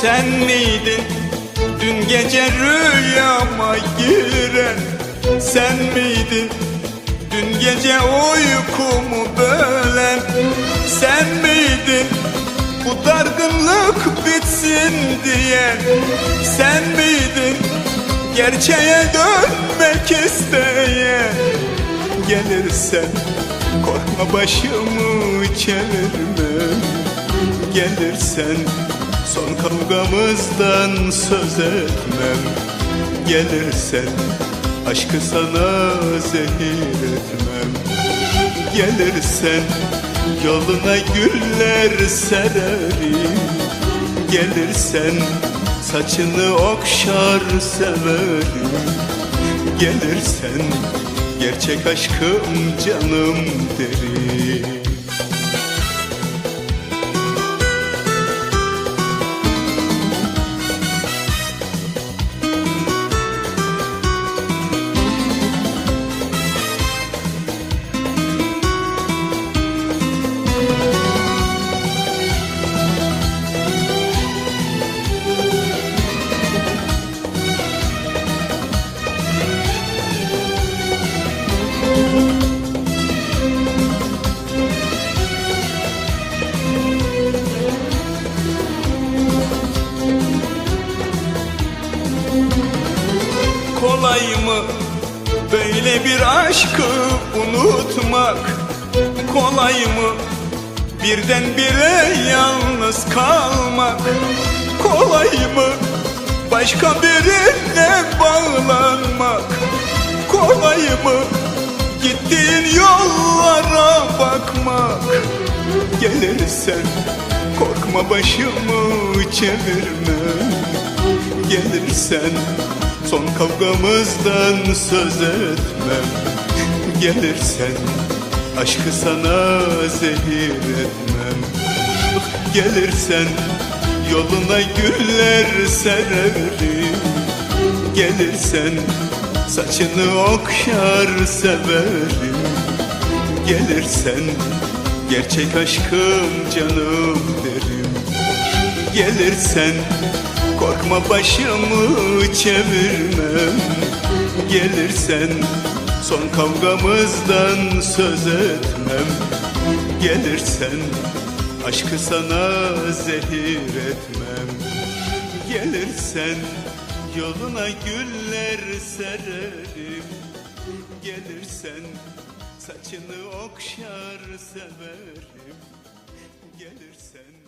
Sen miydin? Dün gece rüyama giren Sen miydin? Dün gece uykumu bölen Sen miydin? Bu dargınlık bitsin diyen Sen miydin? Gerçeğe dönmek isteyen Gelirsen korkma başımı çevirme. Gelirsen son kavgamızdan söz etmem. Gelirsen aşkı sana zehir etmem. Gelirsen yoluna güller sererim. Gelirsen saçını okşar severim. Gelirsen gerçek aşkım canım derim böyle bir aşkı unutmak Kolay mı? Birdenbire yalnız kalmak Kolay mı? Başka birine bağlanmak Kolay mı? Gittiğin yollara bakmak Gelirsen korkma başımı çevirme Gelirsen son kavgamızdan söz etmem. Gelirsen aşkı sana zehir etmem. Gelirsen yoluna güller sererim. Gelirsen saçını okşar severim. Gelirsen gerçek aşkım canım derim. Gelirsen korkma başımı çevirmem. Gelirsen son kavgamızdan söz etmem. Gelirsen aşkı sana zehir etmem. Gelirsen yoluna güller sererim. Gelirsen saçını okşar severim. Gelirsen